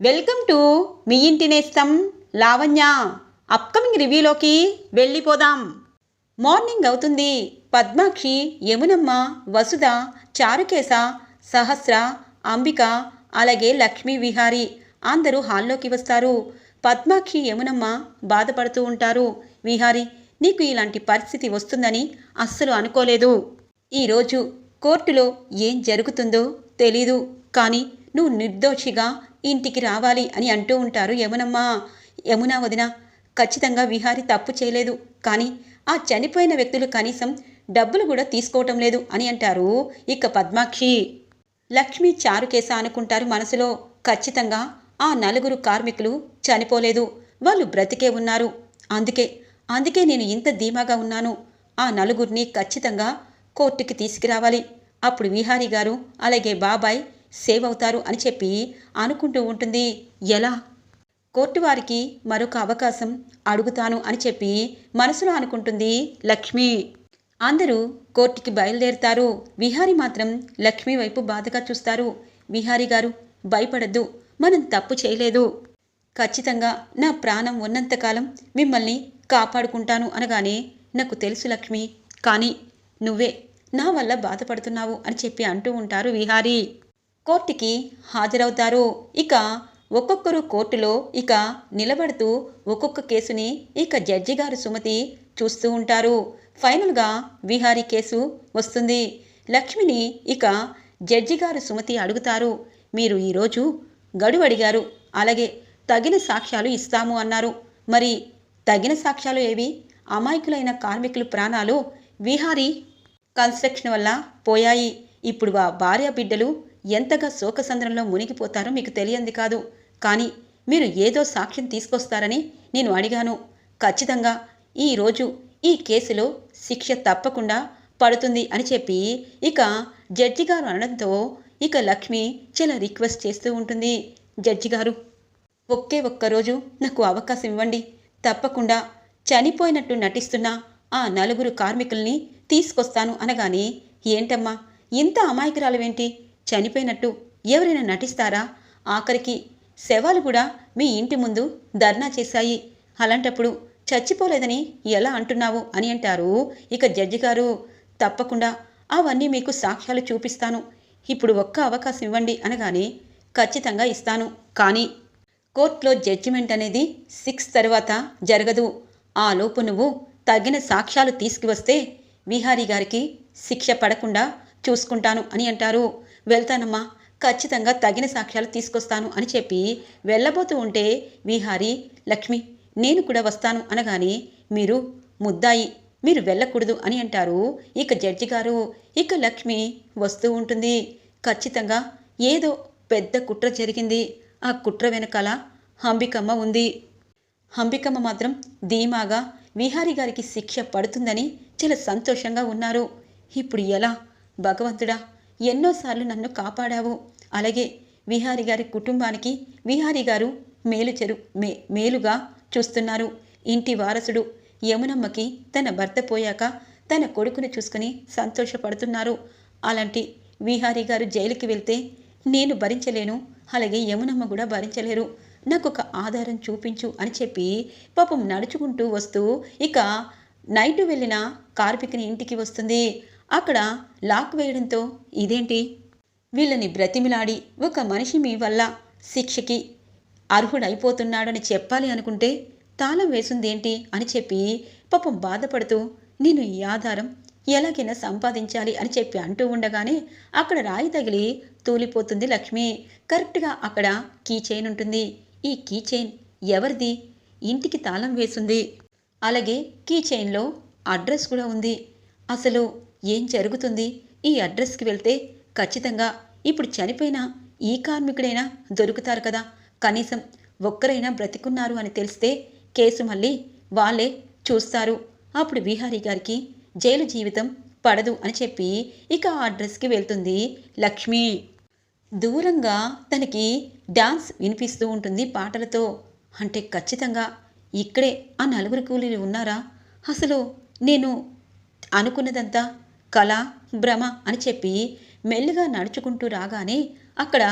Welcome to me ఇంటి నేస్తం Lavanya. Upcoming రివ్యూలోకి వెళ్ళిపోదాం. మార్నింగ్ అవుతుంది. పద్మాక్షి యమునమ్మ వసుధ చారుకేశ సహస్ర అంబిక అలాగే లక్ష్మీ విహారి అందరూ హాల్లోకి వస్తారు. పద్మాక్షి యమునమ్మ బాధపడుతూ ఉంటారు. విహారి నీకు ఇలాంటి పరిస్థితి వస్తుందని అస్సలు అనుకోలేదు. ఈరోజు కోర్టులో ఏం జరుగుతుందో తెలీదు. కానీ నువ్వు నిర్దోషిగా ఇంటికి రావాలి అని అంటూ ఉంటారు. యమునమ్మ యమునా వదిన ఖచ్చితంగా విహారి తప్పు చేయలేదు. కానీ ఆ చనిపోయిన వ్యక్తులు కనీసం డబ్బులు కూడా తీసుకోవటం లేదు అని అంటారు. ఇక పద్మాక్షి. లక్ష్మి చారుకేశ అనుకుంటారు మనసులో. ఖచ్చితంగా ఆ నలుగురు కార్మికులు చనిపోలేదు. వాళ్ళు బ్రతికే ఉన్నారు. అందుకే అందుకే నేను ఇంత ధీమాగా ఉన్నాను. ఆ నలుగురిని ఖచ్చితంగా కోర్టుకి తీసుకురావాలి. అప్పుడు విహారీ గారు అలాగే బాబాయ్ సేవ్ అవుతారు అని చెప్పి అనుకుంటూ ఉంటుంది. ఎలా? కోర్టు వారికి మరొక అవకాశం అడుగుతాను అని చెప్పి మనసులో అనుకుంటుంది లక్ష్మి. అందరూ కోర్టుకి బయలుదేరుతారు. విహారి మాత్రం లక్ష్మి వైపు బాధగా చూస్తారు. విహారి గారు భయపడద్దు. మనం తప్పు చేయలేదు. ఖచ్చితంగా నా ప్రాణం ఉన్నంతకాలం మిమ్మల్ని కాపాడుకుంటాను అనగానే నాకు తెలుసు లక్ష్మి. కానీ నువ్వే నా వల్ల బాధపడుతున్నావు అని చెప్పి అంటూ ఉంటారు విహారీ. కోర్టుకి హాజరవుతారు. ఇక ఒక్కొక్కరు కోర్టులో ఇక నిలబడుతూ ఒక్కొక్క కేసుని ఇక జడ్జి గారు సుమతి చూస్తూ ఉంటారు. ఫైనల్గా విహారీ కేసు వస్తుంది. లక్ష్మిని ఇక జడ్జి గారు సుమతి అడుగుతారు. మీరు ఈరోజు గడువు అడిగారు. అలాగే తగిన సాక్ష్యాలు ఇస్తాము అన్నారు. మరి తగిన సాక్ష్యాలు ఏవి? అమాయకులైన కార్మికుల ప్రాణాలు విహారీ కన్స్ట్రక్షన్ వల్ల పోయాయి. ఇప్పుడు ఆ భార్య బిడ్డలు ఎంతగా శోకసంద్రంలో మునిగిపోతారో మీకు తెలియంది కాదు. కానీ మీరు ఏదో సాక్ష్యం తీసుకొస్తారని నేను అడిగాను. ఖచ్చితంగా ఈరోజు ఈ కేసులో శిక్ష తప్పకుండా పడుతుంది అని చెప్పి ఇక జడ్జి గారు అనడంతో ఇక లక్ష్మి చాలా రిక్వెస్ట్ చేస్తూ ఉంటుంది. జడ్జి గారు ఒకే ఒక్కరోజు నాకు అవకాశం ఇవ్వండి. తప్పకుండా చనిపోయినట్టు నటిస్తున్న ఆ నలుగురు కార్మికుల్ని తీసుకొస్తాను అనగానే ఏంటమ్మా ఇంత అమాయకురాలువేంటి చనిపోయినట్టు ఎవరైనా నటిస్తారా? ఆఖరికి శవాలు కూడా మీ ఇంటి ముందు ధర్నా చేశాయి. అలాంటప్పుడు చచ్చిపోలేదని ఎలా అంటున్నావు అని అంటారు. ఇక జడ్జి గారు తప్పకుండా అవన్నీ మీకు సాక్ష్యాలు చూపిస్తాను. ఇప్పుడు ఒక్క అవకాశం ఇవ్వండి అనగానే ఖచ్చితంగా ఇస్తాను. కానీ కోర్టులో జడ్జిమెంట్ అనేది సిక్స్ తర్వాత జరగదు. ఆ లోపు నువ్వు తగిన సాక్ష్యాలు తీసుకువస్తే విహారీ గారికి శిక్ష పడకుండా చూసుకుంటాను అని అంటారు. వెళ్తానమ్మా. ఖచ్చితంగా తగిన సాక్ష్యాలు తీసుకొస్తాను అని చెప్పి వెళ్ళబోతూ ఉంటే విహారీ లక్ష్మి నేను కూడా వస్తాను అనగానే మీరు ముద్దాయి మీరు వెళ్ళకూడదు అని అంటారు. ఇక జడ్జి గారు ఇక లక్ష్మి వస్తూ ఉంటుంది. ఖచ్చితంగా ఏదో పెద్ద కుట్ర జరిగింది. ఆ కుట్ర వెనకాల హంబికమ్మ ఉంది. హంబికమ్మ మాత్రం ధీమాగా విహారి గారికి శిక్ష పడుతుందని చాలా సంతోషంగా ఉన్నారు. ఇప్పుడు ఎలా? భగవంతుడా ఎన్నోసార్లు నన్ను కాపాడావు. అలాగే విహారి గారి కుటుంబానికి విహారి గారు మేలు చెరు మే మేలుగా చూస్తున్నారు. ఇంటి వారసుడు యమునమ్మకి తన భర్త పోయాక తన కొడుకుని చూసుకుని సంతోషపడుతున్నారు. అలాంటి విహారి గారు జైలుకి వెళ్తే నేను భరించలేను. అలాగే యమునమ్మ కూడా భరించలేరు. నాకు ఒక ఆధారం చూపించు అని చెప్పి పాపం నడుచుకుంటూ వస్తూ ఇక నైట్ వెళ్ళిన కార్మికుని ఇంటికి వస్తుంది. అక్కడ లాక్ వేయడంతో ఇదేంటి? వీళ్ళని బ్రతిమిలాడి ఒక మనిషి మీ వల్ల శిక్షకి అర్హుడైపోతున్నాడని చెప్పాలి అనుకుంటే తాళం వేసిందేంటి అని చెప్పి పాపం బాధపడుతూ నేను ఈ ఆధారం ఎలాగైనా సంపాదించాలి అని చెప్పి అంటూ ఉండగానే అక్కడ రాయి తగిలి తూలిపోతుంది లక్ష్మి. కరెక్ట్గా అక్కడ కీ చైన్ ఉంటుంది. ఈ కీ చైన్ ఎవరిది? ఇంటికి తాళం వేసింది. అలాగే కీ చైన్లో అడ్రస్ కూడా ఉంది. అసలు ఏం జరుగుతుంది? ఈ అడ్రస్కి వెళ్తే ఖచ్చితంగా ఇప్పుడు చనిపోయిన ఈ కార్మికుడైనా దొరుకుతారు కదా. కనీసం ఒక్కరైనా బ్రతికున్నారు అని తెలిస్తే కేసు మళ్ళీ వాళ్ళే చూస్తారు. అప్పుడు విహారీ గారికి జైలు జీవితం పడదు అని చెప్పి ఇక ఆ అడ్రస్కి వెళ్తుంది లక్ష్మి. దూరంగా తనకి డాన్స్ వినిపిస్తూ ఉంటుంది పాటలతో. అంటే ఖచ్చితంగా ఇక్కడే ఆ నలుగురు కూలీలు ఉన్నారా? అసలు నేను అనుకున్నదంతా కళ భ్రమ అని చెప్పి మెల్లిగా నడుచుకుంటూ రాగానే అక్కడ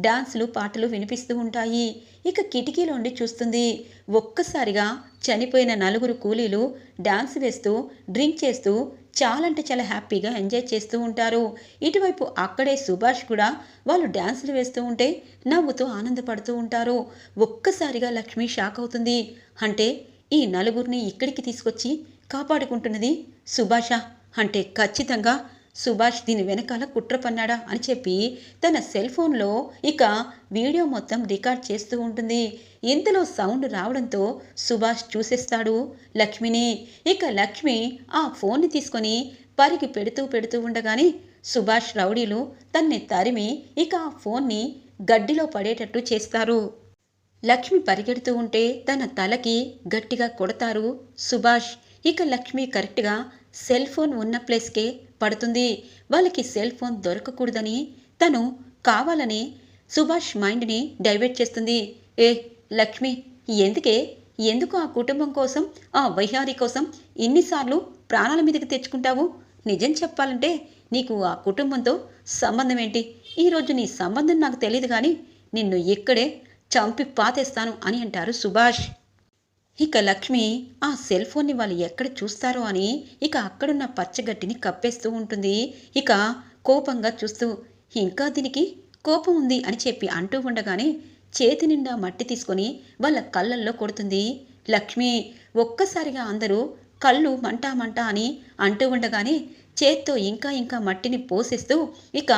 డాన్సులు పాటలు వినిపిస్తూ ఉంటాయి. ఇక కిటికీలోండి చూస్తుంది ఒక్కసారిగా చనిపోయిన నలుగురు కూలీలు డాన్స్ వేస్తూ డ్రింక్ చేస్తూ చాలా అంటే చాలా హ్యాపీగా ఎంజాయ్ చేస్తూ ఉంటారు. ఇటువైపు అక్కడే సుభాష్ కూడా వాళ్ళు డ్యాన్సులు వేస్తూ ఉంటే నవ్వుతూ ఆనందపడుతూ ఉంటారు. ఒక్కసారిగా లక్ష్మి షాక్ అవుతుంది. అంటే ఈ నలుగురిని ఇక్కడికి తీసుకొచ్చి కాపాడుకుంటున్నది సుభాష. అంటే ఖచ్చితంగా సుభాష్ దీని వెనకాల కుట్ర పన్నాడా అని చెప్పి తన సెల్ ఫోన్లో ఇక వీడియో మొత్తం రికార్డ్ చేస్తూ ఉంటుంది. ఇంతలో సౌండ్ రావడంతో సుభాష్ చూసేస్తాడు లక్ష్మిని. ఇక లక్ష్మి ఆ ఫోన్ని తీసుకొని పరిగి పెడుతూ పెడుతూ ఉండగానే సుభాష్ రౌడీలు తన్ని తరిమి ఇక ఆ ఫోన్ని గడ్డిలో పడేటట్టు చేస్తారు. లక్ష్మి పరిగెడుతూ ఉంటే తన తలకి గట్టిగా కొడతారు సుభాష్. ఇక లక్ష్మి కరెక్ట్గా సెల్ ఫోన్ ఉన్న ప్లేస్కే పడుతుంది. వాళ్ళకి సెల్ ఫోన్ దొరకకూడదని తను కావాలని సుభాష్ మైండ్ని డైవర్ట్ చేస్తుంది. ఏ లక్ష్మి ఎందుకే? ఎందుకు ఆ కుటుంబం కోసం ఆ వైహారి కోసం ఇన్నిసార్లు ప్రాణాల మీదకి తెచ్చుకుంటావు? నిజం చెప్పాలంటే నీకు ఆ కుటుంబంతో సంబంధం ఏంటి? ఈరోజు నీ సంబంధం నాకు తెలియదు కానీ నిన్ను ఇక్కడే చంపి పాతేస్తాను అని అంటారు సుభాష్. ఇక లక్ష్మి ఆ సెల్ ఫోన్ని వాళ్ళు ఎక్కడ చూస్తారో అని ఇక అక్కడున్న పచ్చగడ్డిని కప్పేస్తూ ఉంటుంది. ఇక కోపంగా చూస్తూ ఇంకా దీనికి కోపం ఉంది అని చెప్పి అంటూ ఉండగానే చేతి నిండా మట్టి తీసుకొని వాళ్ళ కళ్ళల్లో కొడుతుంది. లక్ష్మి ఒక్కసారిగా అందరూ కళ్ళు మంటా మంటా అని అంటూ ఉండగానే చేత్తో ఇంకా ఇంకా మట్టిని పోసేస్తూ ఇక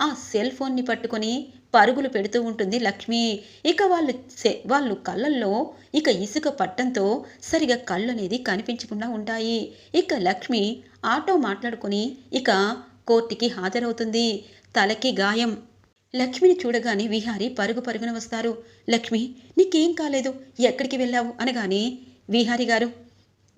ఆ సెల్ ఫోన్ని పట్టుకొని పరుగులు పెడుతూ ఉంటుంది లక్ష్మి. ఇక వాళ్ళు సె- వాళ్ళు కళ్ళల్లో ఇక ఇసుక పట్టంతో సరిగా కళ్ళు అనేది కనిపించకుండా ఉంటాయి. ఇక లక్ష్మి ఆటో మాట్లాడుకొని ఇక కోర్టుకి హాజరవుతుంది. తలకి గాయం. లక్ష్మిని చూడగానే విహారి పరుగు పరుగున వస్తారు. లక్ష్మి నీకేం కాలేదు? ఎక్కడికి వెళ్ళావు? అనగానే విహారి గారు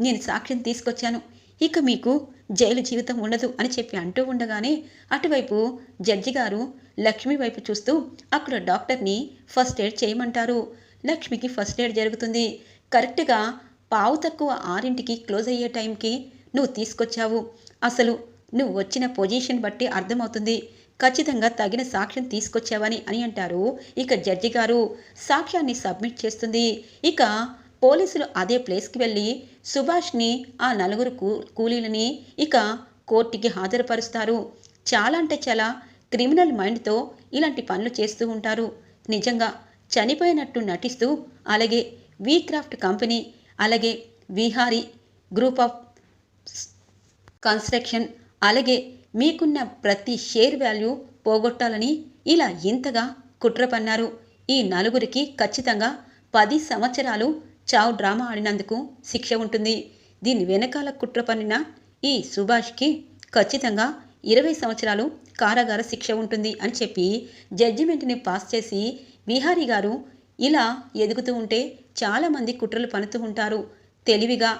నేను సాక్ష్యం తీసుకొచ్చాను. ఇక మీకు జైలు జీవితం ఉండదు అని చెప్పి అంటూ ఉండగానే అటువైపు జడ్జి గారు లక్ష్మి వైపు చూస్తూ అక్కడ డాక్టర్ని ఫస్ట్ ఎయిడ్ చేయమంటారు. లక్ష్మికి ఫస్ట్ ఎయిడ్ జరుగుతుంది. కరెక్ట్గా పావు తక్కువ ఆరింటికి క్లోజ్ అయ్యే టైంకి నువ్వు తీసుకొచ్చావు. అసలు నువ్వు వచ్చిన పొజిషన్ బట్టి అర్థమవుతుంది. ఖచ్చితంగా తగిన సాక్ష్యం తీసుకొచ్చావని అని అంటారు ఇక జడ్జి గారు. సాక్ష్యాన్ని సబ్మిట్ చేస్తుంది. ఇక పోలీసులు అదే ప్లేస్కి వెళ్ళి సుభాష్ని ఆ నలుగురు కూ కూలీలని ఇక కోర్టుకి హాజరుపరుస్తారు. చాలా అంటే చాలా క్రిమినల్ మైండ్తో ఇలాంటి పనులు చేస్తూ ఉంటారు. నిజంగా చనిపోయినట్టు నటిస్తూ అలాగే వీక్రాఫ్ట్ కంపెనీ అలాగే విహారీ గ్రూప్ ఆఫ్ కన్స్ట్రక్షన్ అలాగే మీకున్న ప్రతి షేర్ వాల్యూ పోగొట్టాలని ఇలా ఇంతగా కుట్ర పన్నారు ఈ నలుగురికి ఖచ్చితంగా పది సంవత్సరాలు చావు డ్రామా ఆడినందుకు శిక్ష ఉంటుంది. దీని వెనకాల కుట్ర పన్నిన ఈ సుభాష్కి ఖచ్చితంగా ఇరవై సంవత్సరాలు కారాగార శిక్ష ఉంటుంది అని చెప్పి జడ్జిమెంట్ని పాస్ చేసి విహారీ గారు ఇలా ఎదుగుతూ ఉంటే చాలామంది కుట్రలు పనుతూ ఉంటారు. తెలివిగా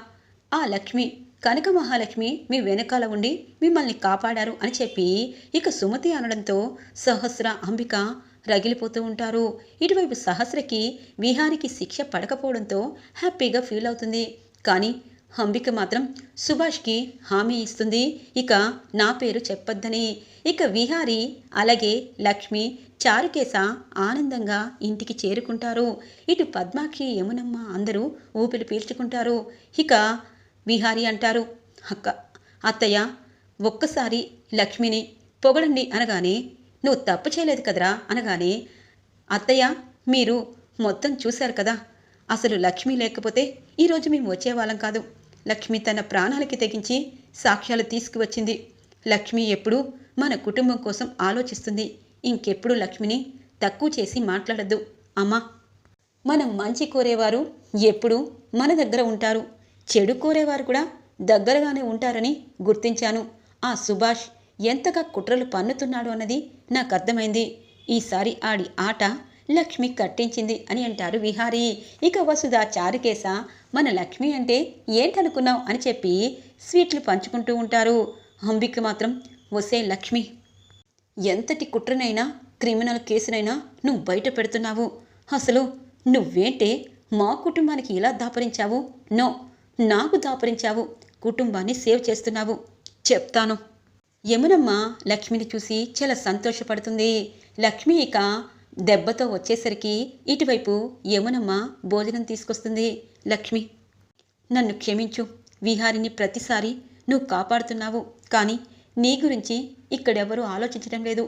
ఆ లక్ష్మి కనక మహాలక్ష్మి మీ వెనకాల ఉండి మిమ్మల్ని కాపాడారు అని చెప్పి ఇక సుమతి అనడంతో సహస్ర అంబిక రగిలిపోతూ ఉంటారు. ఇటువైపు సహస్రకి విహారికి శిక్ష పడకపోవడంతో హ్యాపీగా ఫీల్ అవుతుంది. కానీ అంబిక మాత్రం సుభాష్కి హామీ ఇస్తుంది. ఇక నా పేరు చెప్పొద్దని. ఇక విహారి అలాగే లక్ష్మి చారుకేశ ఆనందంగా ఇంటికి చేరుకుంటారు. ఇటు పద్మాక్షి యమునమ్మ అందరూ ఊపిరి పీల్చుకుంటారు. ఇక విహారి అంటారు అక్క అత్తయ్య ఒక్కసారి లక్ష్మిని పొగడండి అనగానే నువ్వు తప్పు చేయలేదు కదరా అనగానే అత్తయ్య మీరు మొత్తం చూశారు కదా అసలు లక్ష్మి లేకపోతే ఈరోజు మేము వచ్చేవాళ్ళం కాదు. లక్ష్మి తన ప్రాణాలకి తెగించి సాక్ష్యాలు తీసుకువచ్చింది. లక్ష్మి ఎప్పుడూ మన కుటుంబం కోసం ఆలోచిస్తుంది. ఇంకెప్పుడు లక్ష్మిని తక్కువ చేసి మాట్లాడద్దు. అమ్మా మనం మంచి కోరేవారు ఎప్పుడూ మన దగ్గర ఉంటారు. చెడు కోరేవారు కూడా దగ్గరగానే ఉంటారని గుర్తించాను. ఆ సుభాష్ ఎంతగా కుట్రలు పన్నుతున్నాడు అన్నది నాకు అర్థమైంది ఈసారి ఆడి ఆట లక్ష్మి కట్టించింది అని అంటారు విహారీ. ఇక వసుధ చారుకేశ మన లక్ష్మి అంటే ఏంటనుకున్నావు? అని చెప్పి స్వీట్లు పంచుకుంటూ ఉంటారు. అంబిక మాత్రం వసే లక్ష్మి ఎంతటి కుట్రనైనా క్రిమినల్ కేసునైనా నువ్వు బయట పెడుతున్నావు. అసలు నువ్వేంటే మా కుటుంబానికి ఇలా దాపరించావు? నో నాకు దాపరించావు. కుటుంబాన్ని సేవ్ చేస్తున్నావు. చెప్తాను. యమునమ్మ లక్ష్మిని చూసి చాలా సంతోషపడుతుంది. లక్ష్మి ఇక దెబ్బతో వచ్చేసరికి ఇటువైపు యమునమ్మ భోజనం తీసుకొస్తుంది. లక్ష్మి నన్ను క్షమించు. విహారిని ప్రతిసారి నువ్వు కాపాడుతున్నావు. కానీ నీ గురించి ఇక్కడెవరూ ఆలోచించడం లేదు.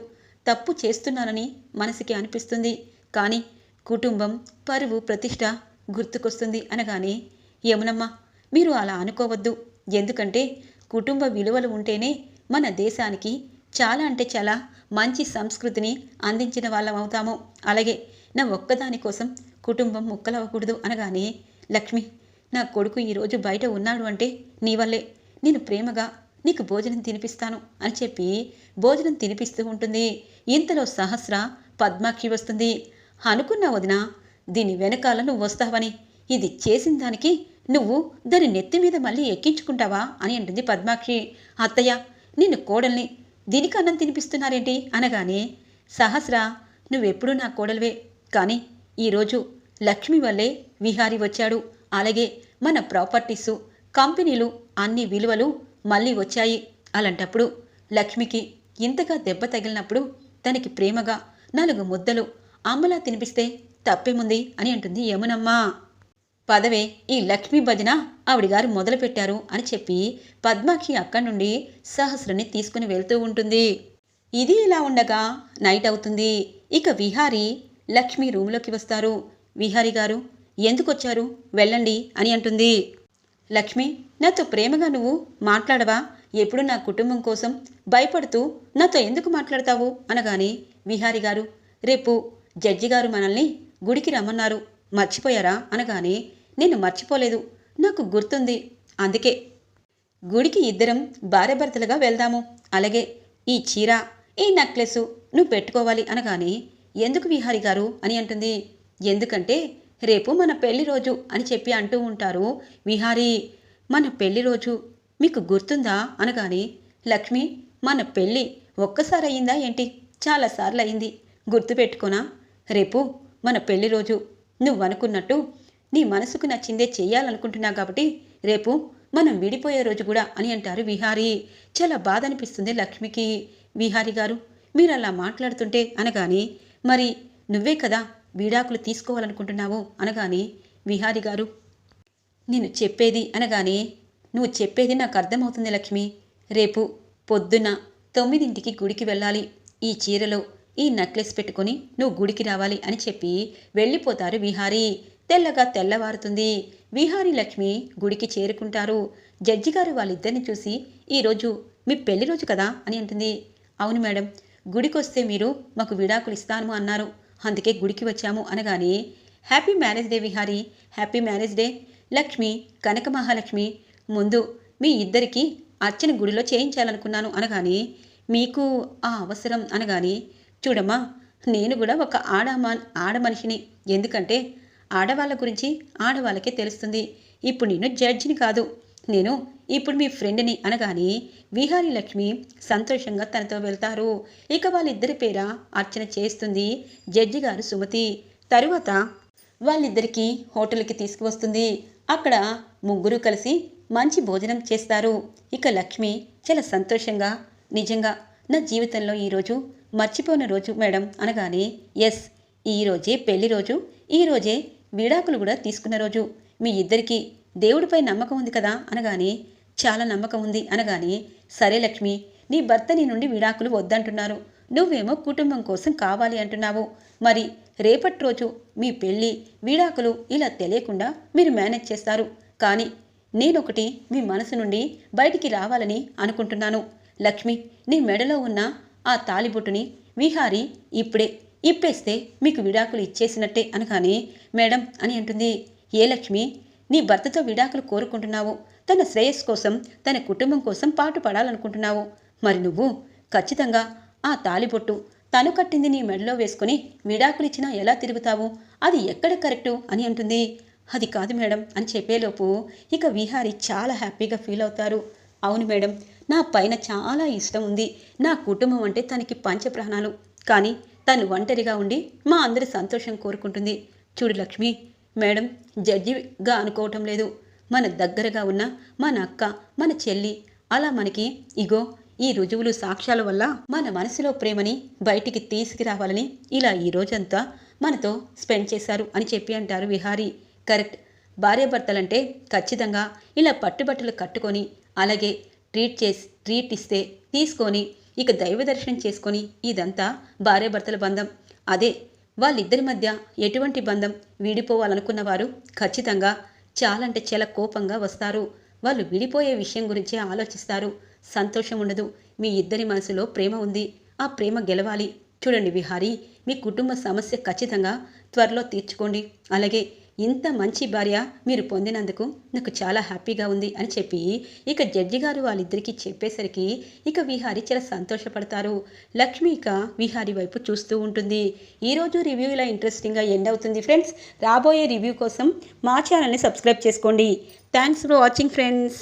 తప్పు చేస్తున్నానని మనసుకి అనిపిస్తుంది. కానీ కుటుంబం పరువు ప్రతిష్ట గుర్తుకొస్తుంది అనగానే యమునమ్మ మీరు అలా అనుకోవద్దు. ఎందుకంటే కుటుంబ విలువలు ఉంటేనే మన దేశానికి చాలా అంటే చాలా మంచి సంస్కృతిని అందించిన వాళ్ళం అవుతాము. అలాగే నా ఒక్కదాని కోసం కుటుంబం ముక్కలవ్వకూడదు అనగానే లక్ష్మి నా కొడుకు ఈరోజు బయట ఉన్నాడు అంటే నీ వల్లే. నేను ప్రేమగా నీకు భోజనం తినిపిస్తాను అని చెప్పి భోజనం తినిపిస్తూ ఉంటుంది. ఇంతలో సహస్ర పద్మాక్షి వస్తుంది. అనుకున్నా వదిన దీని వెనకాల నువ్వు వస్తావని. ఇది చేసిన దానికి నువ్వు దాని నెత్తి మీద మళ్ళీ ఎక్కించుకుంటావా? అని అంటుంది పద్మాక్షి. అత్తయ్య నిన్ను కోడల్ని దీనికి అన్నం తినిపిస్తున్నారేంటి? అనగానే సహస్ర నువ్వెప్పుడూ నా కోడలివే. కానీ ఈరోజు లక్ష్మి వల్లే విహారి వచ్చాడు. అలాగే మన ప్రాపర్టీసు కంపెనీలు అన్ని విలువలు మళ్ళీ వచ్చాయి. అలాంటప్పుడు లక్ష్మికి ఇంతగా దెబ్బ తగిలినప్పుడు తనకి ప్రేమగా నాలుగు ముద్దలు అమ్మలా తినిపిస్తే తప్పేముంది అని అంటుంది యమునమ్మా. పదవే ఈ లక్ష్మీ భజన ఆవిడిగారు మొదలుపెట్టారు అని చెప్పి పద్మాక్షి అక్కడి నుండి సహస్రని తీసుకుని వెళ్తూ ఉంటుంది. ఇది ఇలా ఉండగా నైట్ అవుతుంది. ఇక విహారి లక్ష్మి రూమ్లోకి వస్తారు. విహారి గారు ఎందుకొచ్చారు? వెళ్ళండి అని అంటుంది. లక్ష్మి నాతో ప్రేమగా నువ్వు మాట్లాడవా? ఎప్పుడు నా కుటుంబం కోసం భయపడుతూ నాతో ఎందుకు మాట్లాడతావు? అనగానే విహారి గారు రేపు జడ్జి గారు మనల్ని గుడికి రమ్మన్నారు. మర్చిపోయారా? అనగానే నేను మర్చిపోలేదు. నాకు గుర్తుంది. అందుకే గుడికి ఇద్దరం భార్యభర్తలుగా వెళ్దాము. అలాగే ఈ చీర ఈ నెక్లెస్ నువ్వు పెట్టుకోవాలి అనగానే ఎందుకు విహారి గారు? అని అంటుంది. ఎందుకంటే రేపు మన పెళ్ళి రోజు అని చెప్పి అంటూ ఉంటారు విహారీ. మన పెళ్ళి రోజు మీకు గుర్తుందా? అనగానే లక్ష్మి మన పెళ్ళి ఒక్కసారి అయ్యిందా ఏంటి? చాలాసార్లు అయింది గుర్తుపెట్టుకోనా? రేపు మన పెళ్ళి రోజు నువ్వు అనుకున్నట్టు నీ మనసుకు నచ్చిందే చేయాలనుకుంటున్నావు కాబట్టి రేపు మనం విడిపోయే రోజు కూడా అని అంటారు విహారీ. చాలా బాధ అనిపిస్తుంది లక్ష్మికి. విహారీ గారు మీరు అలా మాట్లాడుతుంటే అనగానే మరి నువ్వే కదా వీడాకులు తీసుకోవాలనుకుంటున్నావు అనగానే విహారీ గారు నేను చెప్పేది అనగానే నువ్వు చెప్పేది నాకు అర్థమవుతుంది లక్ష్మి. రేపు పొద్దున్న తొమ్మిదింటికి గుడికి వెళ్ళాలి. ఈ చీరలో ఈ నెక్లెస్ పెట్టుకొని నువ్వు గుడికి రావాలి అని చెప్పి వెళ్ళిపోతారు విహారీ. తెల్లగా తెల్లవారుతుంది. విహారీ లక్ష్మి గుడికి చేరుకుంటారు. జడ్జి గారు వాళ్ళిద్దరిని చూసి ఈరోజు మీ పెళ్ళి రోజు కదా? అని అంటుంది. అవును మేడం. గుడికొస్తే మీరు మాకు విడాకులు ఇస్తాను అన్నారు. అందుకే గుడికి వచ్చాము అనగానే happy marriage day Vihari. Happy marriage day. Lakshmi Kanaka Mahalakshmi ముందు మీ ఇద్దరికి అర్చన గుడిలో చేయించాలనుకున్నాను అనగానే మీకు ఆ అవసరం అనగానే చూడమ్మా నేను కూడా ఒక ఆడమా ఆడ మనిషిని ఎందుకంటే ఆడవాళ్ళ గురించి ఆడవాళ్ళకే తెలుస్తుంది. ఇప్పుడు నేను జడ్జిని కాదు. నేను ఇప్పుడు మీ ఫ్రెండ్ని అనగానే విహారీ లక్ష్మి సంతోషంగా తనతో వెళ్తారు. ఇక వాళ్ళిద్దరి పేర అర్చన చేస్తుంది జడ్జి గారు సుమతి. తరువాత వాళ్ళిద్దరికీ హోటల్కి తీసుకువస్తుంది. అక్కడ ముగ్గురు కలిసి మంచి భోజనం చేస్తారు. ఇక లక్ష్మి చాలా సంతోషంగా నిజంగా నా జీవితంలో ఈరోజు మర్చిపోయిన రోజు మేడం. అనగానే ఎస్ ఈరోజే పెళ్ళి రోజు. ఈరోజే విడాకులు కూడా తీసుకున్న రోజు. మీ ఇద్దరికీ దేవుడిపై నమ్మకం ఉంది కదా? అనగానే చాలా నమ్మకం ఉంది. అనగానే సరే లక్ష్మి నీ భర్త నీ నుండి విడాకులు వద్దంటున్నారు. నువ్వేమో కుటుంబం కోసం కావాలి అంటున్నావు. మరి రేపటి రోజు మీ పెళ్ళి విడాకులు ఇలా తెలియకుండా మీరు మేనేజ్ చేస్తారు. కానీ నేనొకటి మీ మనసు నుండి బయటికి రావాలని అనుకుంటున్నాను. లక్ష్మి నీ మెడలో ఉన్న ఆ తాలిబొట్టుని విహారి ఇప్పుడే ఇప్పేస్తే మీకు విడాకులు ఇచ్చేసినట్టే అనగానే మేడం అని అంటుంది. ఏ లక్ష్మి నీ భర్తతో విడాకులు కోరుకుంటున్నావు. తన శ్రేయస్ కోసం తన కుటుంబం కోసం పాటు పడాలనుకుంటున్నావు మరి నువ్వు ఖచ్చితంగా ఆ తాలిబొట్టు తను కట్టింది నీ మెడలో వేసుకుని విడాకులిచ్చినా ఎలా తిరుగుతావు? అది ఎక్కడ కరెక్టు? అని అంటుంది. అది కాదు మేడం అని చెప్పేలోపు ఇక విహారి చాలా హ్యాపీగా ఫీల్ అవుతారు. అవును మేడం నా పైన చాలా ఇష్టం ఉంది. నా కుటుంబం అంటే తనకి పంచప్రాణాలు. కానీ తను ఒంటరిగా ఉండి మా అందరి సంతోషం కోరుకుంటుంది. చూడు లక్ష్మి మేడం జడ్జిగా అనుకోవటం లేదు. మన దగ్గరగా ఉన్న మన అక్క మన చెల్లి అలా మనకి ఇగో ఈ రుజువులు సాక్ష్యాల వల్ల మన మనసులో ప్రేమని బయటికి తీసుకురావాలని ఇలా ఈ రోజంతా మనతో స్పెండ్ చేశారు అని చెప్పి అంటారు విహారీ. కరెక్ట్. భార్యాభర్తలంటే ఖచ్చితంగా ఇలా పట్టుబట్టలు కట్టుకొని అలాగే ట్రీట్ చేసి ట్రీట్ ఇస్తే తీసుకొని ఇక దైవ దర్శనం చేసుకొని ఇదంతా భార్యాభర్తల బంధం. అదే వాళ్ళిద్దరి మధ్య ఎటువంటి బంధం విడిపోవాలనుకున్న వారు ఖచ్చితంగా చాలా అంటే చాలా కోపంగా వస్తారు. వాళ్ళు విడిపోయే విషయం గురించే ఆలోచిస్తారు. సంతోషం ఉండదు. మీ ఇద్దరి మనసులో ప్రేమ ఉంది. ఆ ప్రేమ గెలవాలి. చూడండి విహారీ మీ కుటుంబ సమస్య ఖచ్చితంగా త్వరలో తీర్చుకోండి. అలాగే ఇంత మంచి భార్య మీరు పొందినందుకు నాకు చాలా హ్యాపీగా ఉంది అని చెప్పి ఇక జడ్జి గారు వాళ్ళిద్దరికీ చెప్పేసరికి ఇక విహారి చాలా సంతోషపడతారు. లక్ష్మి ఇక విహారి వైపు చూస్తూ ఉంటుంది. ఈరోజు రివ్యూ ఇలా ఇంట్రెస్టింగ్గా ఎండ్ అవుతుంది ఫ్రెండ్స్ రాబోయే రివ్యూ కోసం మా ఛానల్ని సబ్స్క్రైబ్ చేసుకోండి. Thanks for watching friends